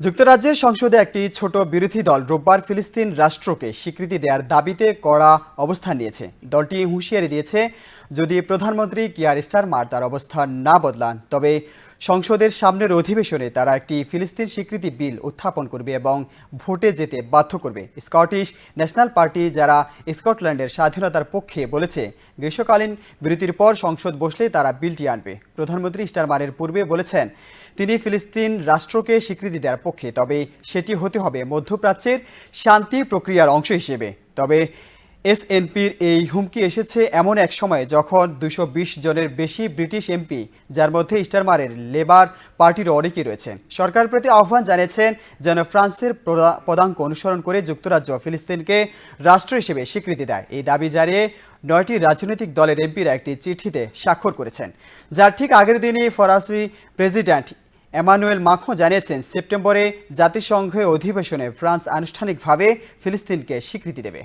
যুক্তরাজ্যের সংসদে একটি ছোট বিরোধী দল রোববার ফিলিস্তিন রাষ্ট্রকে স্বীকৃতি দেওয়ার দাবিতে কড়া অবস্থান নিয়েছে। দলটি হুঁশিয়ারি দিয়েছে, যদি প্রধানমন্ত্রী কিয়ার স্টারমার তার অবস্থান না বদলান, তবে সংসদের সামনের অধিবেশনে তারা একটি ফিলিস্তিন স্বীকৃতি বিল উত্থাপন করবে এবং ভোটে যেতে বাধ্য করবে। স্কটিশ ন্যাশনাল পার্টি, যারা স্কটল্যান্ডের স্বাধীনতার পক্ষে বলেছে, গ্রীষ্মকালীন বিরতির পর সংসদ বসলে তারা বিলটি আনবে। প্রধানমন্ত্রী স্টারমারের পূর্বে বলেছেন, তিনি ফিলিস্তিন রাষ্ট্রকে স্বীকৃতি দেওয়ার পক্ষে, তবে সেটি হতে হবে মধ্যপ্রাচ্যের শান্তি প্রক্রিয়ার অংশ হিসেবে। তবে এসএনপির এই হুমকি এসেছে এমন এক সময় যখন দুশো জনের বেশি ব্রিটিশ এমপি, যার মধ্যে স্টারমারের লেবার পার্টির অনেকেই রয়েছেন। সরকারের প্রতি আহ্বান জানিয়েছেন যেন ফ্রান্সের পদাঙ্ক অনুসরণ করে যুক্তরাজ্য ফিলিস্তিনকে রাষ্ট্র হিসেবে স্বীকৃতি দেয়। এই দাবি জানিয়ে নয়টি রাজনৈতিক দলের এমপিরা একটি চিঠিতে স্বাক্ষর করেছেন। যার ঠিক আগের দিনই ফরাসি প্রেসিডেন্ট এমানুয়েল মাখো জানিয়েছেন, সেপ্টেম্বরে জাতিসংঘের অধিবেশনে ফ্রান্স আনুষ্ঠানিকভাবে ফিলিস্তিনকে স্বীকৃতি দেবে।